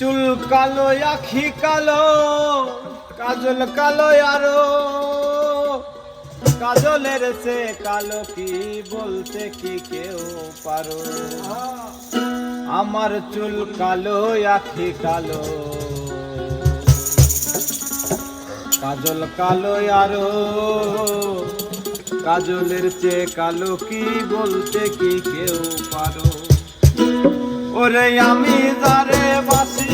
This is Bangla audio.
চুল কালো, আখি কালো, কাজল কালো আরও। কাজলের সে কালো কি বলতে কি কেউ পারো? আমার চুল কালো, আখি কালো। কাজল কালো আরও। কাজলের চেয়ে কালো কি বলতে কি কেউ পারো? ওরে আমি যারে বাসি